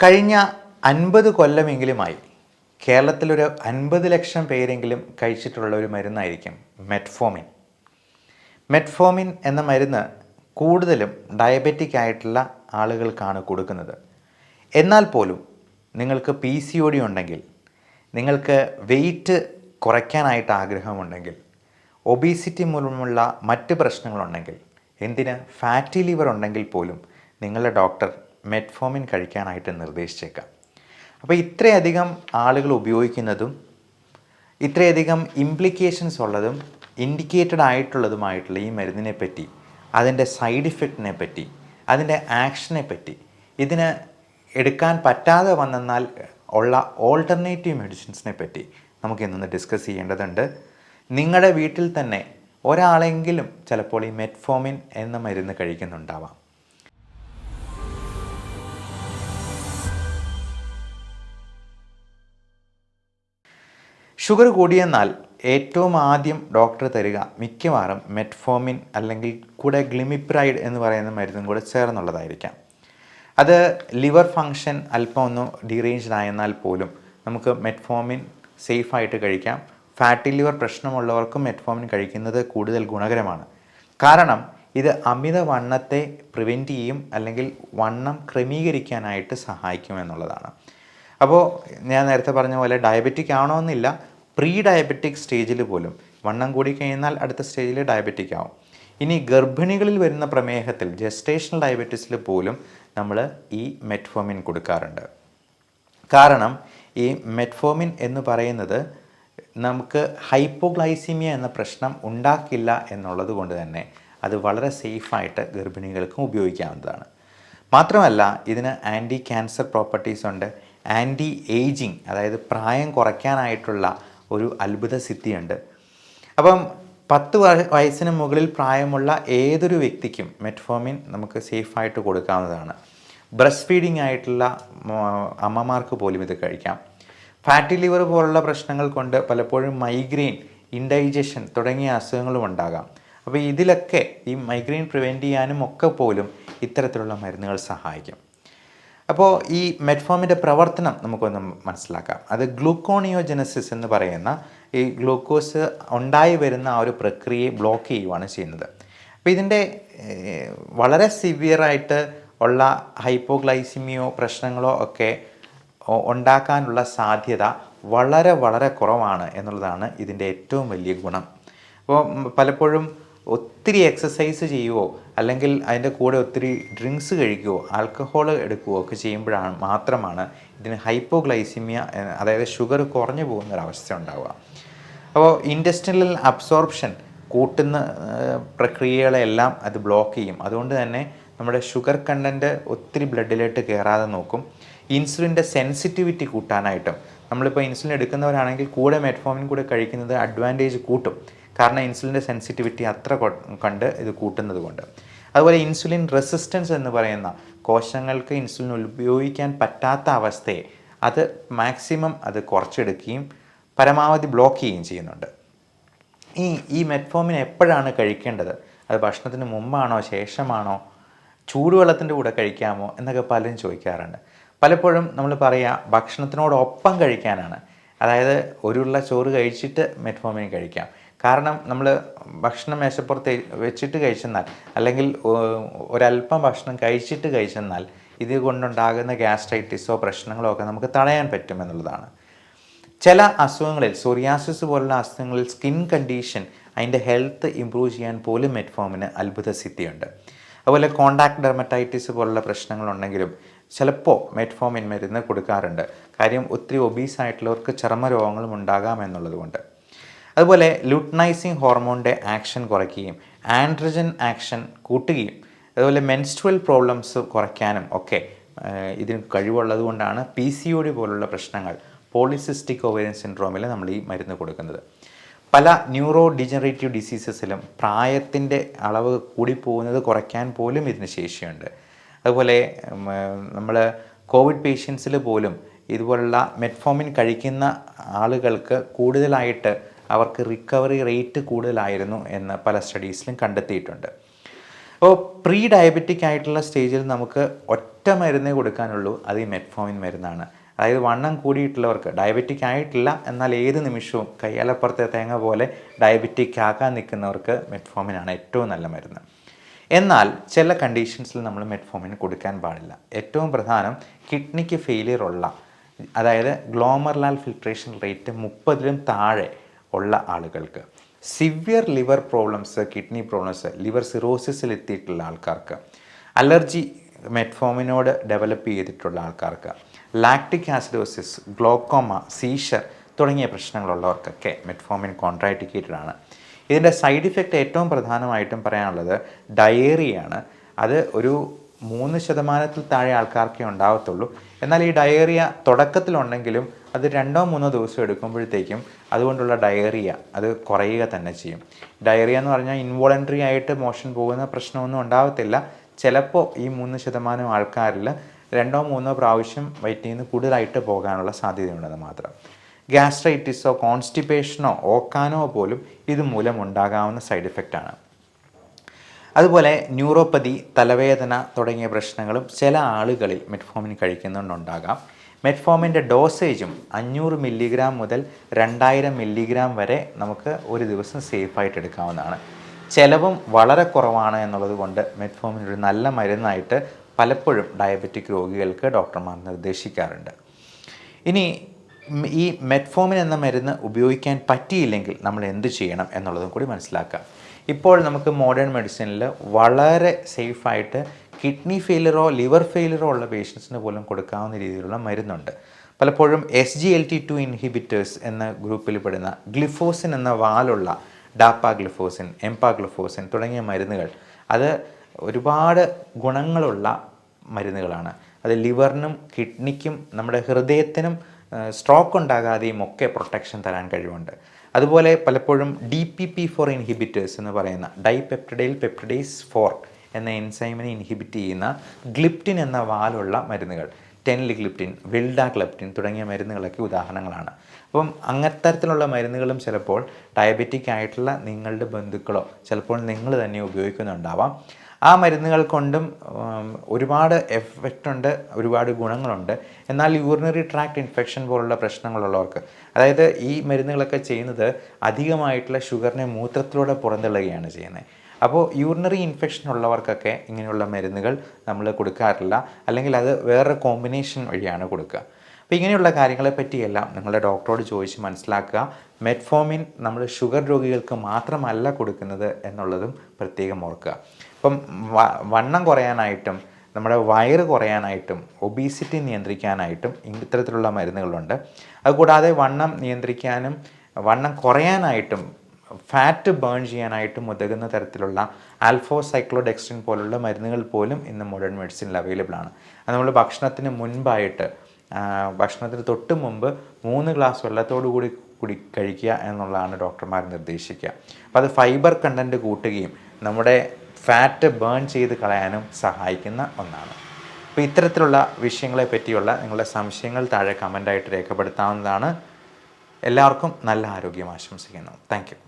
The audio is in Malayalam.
കഴിഞ്ഞ അൻപത് കൊല്ലമെങ്കിലുമായി കേരളത്തിലൊരു അൻപത് ലക്ഷം പേരെങ്കിലും കഴിച്ചിട്ടുള്ള ഒരു മരുന്നായിരിക്കും മെറ്റ്ഫോമിൻ. മെറ്റ്ഫോമിൻ എന്ന മരുന്ന് കൂടുതലും ഡയബറ്റിക് ആയിട്ടുള്ള ആളുകൾക്കാണ് കൊടുക്കുന്നത്. എന്നാൽ പോലും നിങ്ങൾക്ക് പി സി ഒ ഡി ഉണ്ടെങ്കിൽ നിങ്ങൾക്ക് വെയിറ്റ് കുറയ്ക്കാനായിട്ട് ആഗ്രഹമുണ്ടെങ്കിൽ ഒബീസിറ്റി മൂലമുള്ള മറ്റ് പ്രശ്നങ്ങളുണ്ടെങ്കിൽ എന്തിന് ഫാറ്റി ലിവർ ഉണ്ടെങ്കിൽ പോലും നിങ്ങളുടെ ഡോക്ടർ മെറ്റ്ഫോമിൻ കഴിക്കാനായിട്ട് നിർദ്ദേശിച്ചേക്കാം. അപ്പോൾ ഇത്രയധികം ആളുകൾ ഉപയോഗിക്കുന്നതും ഇത്രയധികം ഇംപ്ലിക്കേഷൻസ് ഉള്ളതും ഇൻഡിക്കേറ്റഡ് ആയിട്ടുള്ളതുമായിട്ടുള്ള ഈ മരുന്നിനെ പറ്റി അതിന്റെ സൈഡ് ഇഫക്റ്റിനെ പറ്റി അതിന്റെ ആക്ഷനെ പറ്റി ഇതിന് എടുക്കാൻ പറ്റാതെ വന്നെന്നാൽ ഉള്ള ഓൾട്ടർനേറ്റീവ് മെഡിസിൻസിനെ പറ്റി നമുക്ക് ഇന്നൊന്ന് ഡിസ്കസ് ചെയ്യേണ്ടതുണ്ട്. നിങ്ങളുടെ വീട്ടിൽ തന്നെ ഒരാളെങ്കിലും ചിലപ്പോൾ ഈ മെറ്റ്ഫോമിൻ എന്ന മരുന്ന് കഴിക്കുന്നുണ്ടാവാം. ഷുഗർ കൂടിയെന്നാൽ ഏറ്റവും ആദ്യം ഡോക്ടർ തരിക. മിക്കവാറും മെറ്റ്ഫോമിൻ അല്ലെങ്കിൽ കൂടെ ഗ്ലിമിപ്രൈഡ് എന്ന് പറയുന്ന മരുന്നും കൂടെ ചേർന്നുള്ളതായിരിക്കാം. അത് ലിവർ ഫങ്ഷൻ അല്പം ഒന്ന് ഡീറേഞ്ച്ഡ് ആയെന്നാൽ പോലും നമുക്ക് മെറ്റ്ഫോമിൻ സേഫായിട്ട് കഴിക്കാം. ഫാറ്റി ലിവർ പ്രശ്നമുള്ളവർക്കും മെറ്റ്ഫോമിൻ കഴിക്കുന്നത് കൂടുതൽ ഗുണകരമാണ്. കാരണം ഇത് അമിതവണ്ണത്തെ പ്രിവെന്റ് ചെയ്യും അല്ലെങ്കിൽ വണ്ണം ക്രമീകരിക്കാനായിട്ട് സഹായിക്കും എന്നുള്ളതാണ്. അപ്പോൾ ഞാൻ നേരത്തെ പറഞ്ഞ പോലെ ഡയബറ്റിക് ആണോന്നില്ല പ്രീ ഡയബറ്റിക് സ്റ്റേജിൽ പോലും. വണ്ണം കൂടി കഴിഞ്ഞാൽ അടുത്ത സ്റ്റേജിൽ ഡയബറ്റിക് ആവും. ഇനി ഗർഭിണികളിൽ വരുന്ന പ്രമേഹത്തിൽ ജസ്റ്റേഷണൽ ഡയബറ്റീസിൽ പോലും നമ്മൾ ഈ മെറ്റ്ഫോമിൻ കൊടുക്കാറുണ്ട്. കാരണം ഈ മെറ്റ്ഫോമിൻ എന്ന് പറയുന്നത് നമുക്ക് ഹൈപ്പോഗ്ലൈസീമിയ എന്ന പ്രശ്നം ഉണ്ടാക്കില്ല എന്നുള്ളത് കൊണ്ട് തന്നെ അത് വളരെ സേഫായിട്ട് ഗർഭിണികൾക്കും ഉപയോഗിക്കാവുന്നതാണ്. മാത്രമല്ല ഇതിന് ആന്റി ക്യാൻസർ പ്രോപ്പർട്ടീസ് ഉണ്ട്. ആന്റി ഏജിങ് അതായത് പ്രായം കുറയ്ക്കാനായിട്ടുള്ള ഒരു അത്ഭുത സിദ്ധിയുണ്ട്. അപ്പം പത്ത് വയ- വയസ്സിന് മുകളിൽ പ്രായമുള്ള ഏതൊരു വ്യക്തിക്കും മെറ്റ്ഫോമിൻ നമുക്ക് സേഫായിട്ട് കൊടുക്കാവുന്നതാണ്. ബ്രസ്റ്റ് ഫീഡിംഗ് ആയിട്ടുള്ള അമ്മമാർക്ക് പോലും ഇത് കഴിക്കാം. ഫാറ്റി ലിവർ പോലുള്ള പ്രശ്നങ്ങൾ കൊണ്ട് പലപ്പോഴും മൈഗ്രെയിൻ ഇൻഡൈജഷൻ തുടങ്ങിയ അസുഖങ്ങളും ഉണ്ടാകാം. അപ്പോൾ ഇതിലൊക്കെ ഈ മൈഗ്രെയിൻ പ്രിവെന്റ് ചെയ്യാനും ഒക്കെ പോലും ഇത്തരത്തിലുള്ള മരുന്നുകൾ സഹായിക്കും. അപ്പോൾ ഈ മെറ്റ്ഫോമിന്റെ പ്രവർത്തനം നമുക്കൊന്ന് മനസ്സിലാക്കാം. അത് ഗ്ലൂക്കോണിയോജനസിസ് എന്ന് പറയുന്ന ഈ ഗ്ലൂക്കോസ് ഉണ്ടായി വരുന്ന ആ ഒരു പ്രക്രിയയെ ബ്ലോക്ക് ചെയ്യുവാണ് ചെയ്യുന്നത്. അപ്പോൾ ഇതിന്റെ വളരെ സിവിയറായിട്ട് ഉള്ള ഹൈപ്പോഗ്ലൈസിമിയോ പ്രശ്നങ്ങളോ ഒക്കെ ഉണ്ടാക്കാനുള്ള സാധ്യത വളരെ വളരെ കുറവാണ് എന്നുള്ളതാണ് ഇതിന്റെ ഏറ്റവും വലിയ ഗുണം. അപ്പോൾ പലപ്പോഴും ഒത്തിരി എക്സസൈസ് ചെയ്യുവോ? അല്ലെങ്കിൽ അതിന്റെ കൂടെ ഒത്തിരി ഡ്രിങ്ക്സ് കഴിക്കുവോ? ആൽക്കഹോൾ എടുക്കുകയോ ഒക്കെ ചെയ്യുമ്പോഴാണ് മാത്രമാണ് ഇതിന് ഹൈപ്പോഗ്ലൈസിമിയ അതായത് ഷുഗർ കുറഞ്ഞു പോകുന്ന ഒരവസ്ഥ ഉണ്ടാവുക. അപ്പോൾ ഇൻഡസ്ട്രിയൽ അബ്സോർപ്ഷൻ കൂട്ടുന്ന പ്രക്രിയകളെല്ലാം അത് ബ്ലോക്ക് ചെയ്യും. അതുകൊണ്ട് തന്നെ നമ്മുടെ ഷുഗർ കണ്ടന്റ് ഒത്തിരി ബ്ലഡിലോട്ട് കയറാതെ നോക്കും. ഇൻസുലിന്റെ സെൻസിറ്റിവിറ്റി കൂട്ടാനായിട്ടും. നമ്മളിപ്പോൾ ഇൻസുലിൻ എടുക്കുന്നവരാണെങ്കിൽ കൂടെ മെറ്റ്ഫോമിൻ കൂടെ കഴിക്കുന്നത് അഡ്വാന്റേജ് കൂട്ടും. കാരണം ഇൻസുലിന്റെ സെൻസിറ്റിവിറ്റി അത്ര കണ്ട് ഇത് കൂട്ടുന്നത് കൊണ്ട്. അതുപോലെ ഇൻസുലിൻ റെസിസ്റ്റൻസ് എന്ന് പറയുന്ന കോശങ്ങൾക്ക് ഇൻസുലിൻ ഉപയോഗിക്കാൻ പറ്റാത്ത അവസ്ഥയെ അത് മാക്സിമം അത് കുറച്ചെടുക്കുകയും പരമാവധി ബ്ലോക്ക് ചെയ്യുകയും ചെയ്യുന്നുണ്ട്. ഈ ഈ മെറ്റ്ഫോമിൻ എപ്പോഴാണ് കഴിക്കേണ്ടത്? അത് ഭക്ഷണത്തിന് മുമ്പാണോ ശേഷമാണോ? ചൂടുവെള്ളത്തിന്റെ കൂടെ കഴിക്കാമോ എന്നൊക്കെ പലരും ചോദിക്കാറുണ്ട്. പലപ്പോഴും നമ്മൾ പറയുക ഭക്ഷണത്തിനോടൊപ്പം കഴിക്കാനാണ്. അതായത് ഒരുള്ള ചോറ് കഴിച്ചിട്ട് മെറ്റ്ഫോമിൻ കഴിക്കാം. കാരണം നമ്മൾ ഭക്ഷണം മേശപ്പുറത്ത് വെച്ചിട്ട് കഴിച്ചെന്നാൽ അല്ലെങ്കിൽ ഒരല്പം ഭക്ഷണം കഴിച്ചിട്ട് കഴിച്ചെന്നാൽ ഇത് കൊണ്ടുണ്ടാകുന്ന ഗ്യാസ്ട്രൈറ്റിസോ പ്രശ്നങ്ങളോ ഒക്കെ നമുക്ക് തടയാൻ പറ്റുമെന്നുള്ളതാണ് ചില അസുഖങ്ങളിൽ സോറിയാസിസ് പോലുള്ള അസുഖങ്ങളിൽ സ്കിൻ കണ്ടീഷൻ അതിന്റെ ഹെൽത്ത് ഇമ്പ്രൂവ് ചെയ്യാൻ പോലും മെറ്റ്ഫോമിന് അത്ഭുത സിദ്ധിയുണ്ട്. അതുപോലെ കോണ്ടാക്ട് ഡെർമറ്റൈറ്റിസ് പോലുള്ള പ്രശ്നങ്ങളുണ്ടെങ്കിലും ചിലപ്പോൾ മെറ്റ്ഫോമിൻ മരുന്ന് കൊടുക്കാറുണ്ട്. കാര്യം ഒത്തിരി ഒബീസ് ആയിട്ടുള്ളവർക്ക് ചർമ്മരോഗങ്ങളും ഉണ്ടാകാം എന്നുള്ളത് കൊണ്ട് അതുപോലെ ലുട്നൈസിങ് ഹോർമോണിന്റെ ആക്ഷൻ കുറയ്ക്കുകയും ആൻഡ്രജൻ ആക്ഷൻ കൂട്ടുകയും അതുപോലെ മെൻസ്ട്രുവൽ പ്രോബ്ലംസ് കുറയ്ക്കാനും ഒക്കെ ഇതിന് കഴിവുള്ളത് കൊണ്ടാണ് പി സി ഒ ഡി പോലുള്ള പ്രശ്നങ്ങൾ പോളിസിസ്റ്റിക് ഓവേരിയൻ സിൻഡ്രോമിൽ നമ്മൾ ഈ മരുന്ന് കൊടുക്കുന്നത്. പല ന്യൂറോ ഡിജനറേറ്റീവ് ഡിസീസസിലും പ്രായത്തിന്റെ അളവ് കൂടിപ്പോകുന്നത് കുറയ്ക്കാൻ പോലും ഇതിന് ശേഷിയുണ്ട്. അതുപോലെ നമ്മൾ കോവിഡ് പേഷ്യൻസിൽ പോലും ഇതുപോലുള്ള മെറ്റ്ഫോമിൻ കഴിക്കുന്ന ആളുകൾക്ക് കൂടുതലായിട്ട് അവർക്ക് റിക്കവറി റേറ്റ് കൂടുതലായിരുന്നു എന്ന് പല സ്റ്റഡീസിലും കണ്ടെത്തിയിട്ടുണ്ട്. അപ്പോൾ പ്രീ ഡയബറ്റിക് ആയിട്ടുള്ള സ്റ്റേജിൽ നമുക്ക് ഒറ്റ മരുന്നേ കൊടുക്കാനുള്ളൂ. അത് ഈ മെറ്റ്ഫോമിൻ മരുന്നാണ്. അതായത് വണ്ണം കൂടിയിട്ടുള്ളവർക്ക് ഡയബറ്റിക് ആയിട്ടില്ല എന്നാൽ ഏത് നിമിഷവും കയ്യാലപ്പുറത്തെ തേങ്ങ പോലെ ഡയബറ്റിക് ആക്കാൻ നിൽക്കുന്നവർക്ക് മെറ്റ്ഫോമിനാണ് ഏറ്റവും നല്ല മരുന്ന്. എന്നാൽ ചില കണ്ടീഷൻസിൽ നമ്മൾ മെറ്റ്ഫോമിൻ കൊടുക്കാൻ പാടില്ല. ഏറ്റവും പ്രധാനം കിഡ്നിക്ക് ഫെയിലിയർ ഉള്ള അതായത് ഗ്ലോമർലാൽ ഫിൽട്രേഷൻ റേറ്റ് മുപ്പതിലും താഴെ ഉള്ള ആളുകൾക്ക്. Severe liver problems kidney problems liver സിറോസിസിൽ എത്തിയിട്ടുള്ള ആൾക്കാർക്ക്. അലർജി മെറ്റ്ഫോമിനോട് ഡെവലപ്പ് ചെയ്തിട്ടുള്ള ആൾക്കാർക്ക്. ലാക്ടിക് ആസിഡോസിസ് ഗ്ലോക്കോമ സീഷർ തുടങ്ങിയ പ്രശ്നങ്ങളുള്ളവർക്കൊക്കെ മെറ്റ്ഫോമിൻ കോൺട്രാറ്റിക്കേറ്റഡ് ആണ്. ഇതിന്റെ സൈഡ് ഇഫക്റ്റ് ഏറ്റവും പ്രധാനമായിട്ടും പറയാനുള്ളത് ഡയേറിയാണ് അത് ഒരു മൂന്ന് ശതമാനത്തിൽ താഴെ ആൾക്കാർക്കേ ഉണ്ടാവത്തുള്ളൂ. എന്നാൽ ഈ ഡയേറിയ തുടക്കത്തിലുണ്ടെങ്കിലും അത് രണ്ടോ മൂന്നോ ദിവസം എടുക്കുമ്പോഴത്തേക്കും അതുകൊണ്ടുള്ള ഡയറിയ അത് കുറയുക തന്നെ ചെയ്യും. ഡയറിയ എന്ന് പറഞ്ഞാൽ ഇൻവോളണ്ടറി ആയിട്ട് മോഷൻ പോകുന്ന പ്രശ്നമൊന്നും ഉണ്ടാവത്തില്ല. ചിലപ്പോൾ ഈ മൂന്ന് ശതമാനം ആൾക്കാരിൽ രണ്ടോ മൂന്നോ പ്രാവശ്യം വയറ്റിൽ നിന്ന് കൂടുതലായിട്ട് പോകാനുള്ള സാധ്യതയുണ്ടെന്ന് മാത്രം. ഗ്യാസ്ട്രൈറ്റിസോ കോൺസ്റ്റിപ്പേഷനോ ഓക്കാനോ പോലും ഇതുമൂലം ഉണ്ടാകാവുന്ന സൈഡ് ഇഫക്റ്റാണ് അതുപോലെ ന്യൂറോപ്പതി തലവേദന തുടങ്ങിയ പ്രശ്നങ്ങളും ചില ആളുകളിൽ മെറ്റ്ഫോമിൻ കഴിക്കുന്നുണ്ടുണ്ടാകാം മെറ്റ്ഫോമിന്റെ ഡോസേജും അഞ്ഞൂറ് മില്ലിഗ്രാം മുതൽ രണ്ടായിരം മില്ലിഗ്രാം വരെ നമുക്ക് ഒരു ദിവസം സേഫായിട്ട് എടുക്കാവുന്നതാണ്. ചിലവും വളരെ കുറവാണ് എന്നുള്ളത് കൊണ്ട് മെറ്റ്ഫോമിൻ ഒരു നല്ല മരുന്നായിട്ട് പലപ്പോഴും ഡയബറ്റിക് രോഗികൾക്ക് ഡോക്ടർമാർ നിർദ്ദേശിക്കാറുണ്ട്. ഇനി ഈ മെറ്റ്ഫോമിൻ എന്ന മരുന്ന് ഉപയോഗിക്കാൻ പറ്റിയില്ലെങ്കിൽ നമ്മൾ എന്ത് ചെയ്യണം എന്നുള്ളതും കൂടി മനസ്സിലാക്കാം. ഇപ്പോൾ നമുക്ക് മോഡേൺ മെഡിസിനിൽ വളരെ സേഫായിട്ട് കിഡ്നി ഫെയിലറോ ലിവർ ഫെയിലറോ ഉള്ള പേഷ്യൻസിന് പോലും കൊടുക്കാവുന്ന രീതിയിലുള്ള മരുന്നുണ്ട്. പലപ്പോഴും S G L T two inhibitors എന്ന ഗ്രൂപ്പിൽ പെടുന്ന ഗ്ലിഫോസിൻ എന്ന വാലുള്ള ഡാപ്പാഗ്ലിഫോസിൻ എംപാഗ്ലിഫോസിൻ തുടങ്ങിയ മരുന്നുകൾ അത് ഒരുപാട് ഗുണങ്ങളുള്ള മരുന്നുകളാണ്. അത് ലിവറിനും കിഡ്നിക്കും നമ്മുടെ ഹൃദയത്തിനും സ്ട്രോക്ക് ഉണ്ടാകാതെയും ഒക്കെ പ്രൊട്ടക്ഷൻ തരാൻ കഴിവുണ്ട്. അതുപോലെ പലപ്പോഴും D P P four inhibitors എന്ന് പറയുന്ന ഡൈപെപ്റ്റഡൈൽ പെപ്റ്റഡൈസ് ഫോർ എന്ന എൻസൈമിനെ ഇൻഹിബിറ്റ് ചെയ്യുന്ന ഗ്ലിപ്റ്റിൻ എന്ന വാലുള്ള മരുന്നുകൾ. ടെൻലിഗ്ലിപ്റ്റിൻ വിൽഡാക്ലപ്റ്റിൻ തുടങ്ങിയ മരുന്നുകളൊക്കെ ഉദാഹരണങ്ങളാണ്. അപ്പം അങ്ങത്തരത്തിലുള്ള മരുന്നുകളും ചിലപ്പോൾ ഡയബറ്റിക് ആയിട്ടുള്ള നിങ്ങളുടെ ബന്ധുക്കളോ ചിലപ്പോൾ നിങ്ങൾ തന്നെ ഉപയോഗിക്കുന്നുണ്ടാവാം. ആ മരുന്നുകൾ കൊണ്ടും ഒരുപാട് എഫക്റ്റ് ഉണ്ട് ഒരുപാട് ഗുണങ്ങളുണ്ട്. എന്നാൽ യൂറിനറി ട്രാക്ട് ഇൻഫെക്ഷൻ പോലുള്ള പ്രശ്നങ്ങളുള്ളവർക്ക് അതായത് ഈ മരുന്നുകളൊക്കെ ചെയ്യുന്നത് അധികമായിട്ടുള്ള ഷുഗറിനെ മൂത്രത്തിലൂടെ പുറന്തള്ളുകയാണ് ചെയ്യുന്നത്. അപ്പോൾ യൂറിനറി ഇൻഫെക്ഷൻ ഉള്ളവർക്കൊക്കെ ഇങ്ങനെയുള്ള മരുന്നുകൾ നമ്മൾ കൊടുക്കാറില്ല. അല്ലെങ്കിൽ അത് വേറെ കോമ്പിനേഷൻ വഴിയാണ് കൊടുക്കുക. അപ്പോൾ ഇങ്ങനെയുള്ള കാര്യങ്ങളെ പറ്റിയെല്ലാം നിങ്ങളുടെ ഡോക്ടറോട് ചോദിച്ച് മനസ്സിലാക്കുക. മെറ്റ്ഫോമിൻ നമ്മൾ ഷുഗർ രോഗികൾക്ക് മാത്രമല്ല കൊടുക്കുന്നത് എന്നുള്ളതും പ്രത്യേകം ഓർക്കുക. ഇപ്പം വണ്ണം കുറയാനായിട്ടും നമ്മുടെ വയറ് കുറയാനായിട്ടും ഒബീസിറ്റി നിയന്ത്രിക്കാനായിട്ടും ഇത്തരത്തിലുള്ള മരുന്നുകളുണ്ട്. അതുകൂടാതെ വണ്ണം നിയന്ത്രിക്കാനും വണ്ണം കുറയാനായിട്ടും ഫാറ്റ് ബേൺ ചെയ്യാനായിട്ടും ഉതകുന്ന തരത്തിലുള്ള ആൽഫോ സൈക്ലോഡെക്സ്റ്റിൻ പോലുള്ള മരുന്നുകൾ പോലും ഇന്ന് മോഡേൺ മെഡിസിനിൽ അവൈലബിൾ ആണ്. അത് നമ്മൾ ഭക്ഷണത്തിന് മുൻപായിട്ട് ഭക്ഷണത്തിന് തൊട്ട് മുമ്പ് മൂന്ന് ഗ്ലാസ് വെള്ളത്തോടു കൂടി കുടി കഴിക്കുക എന്നുള്ളതാണ് ഡോക്ടർമാർ നിർദ്ദേശിക്കുക. അപ്പോൾ അത് ഫൈബർ കണ്ടന്റ് കൂട്ടുകയും നമ്മുടെ ഫാറ്റ് ബേൺ ചെയ്ത് കളയാനും സഹായിക്കുന്ന ഒന്നാണ്. അപ്പോൾ ഇത്തരത്തിലുള്ള വിഷയങ്ങളെ പറ്റിയുള്ള നിങ്ങളുടെ സംശയങ്ങൾ താഴെ കമന്റായിട്ട് രേഖപ്പെടുത്താവുന്നതാണ്. എല്ലാവർക്കും നല്ല ആരോഗ്യം ആശംസിക്കുന്നു. താങ്ക്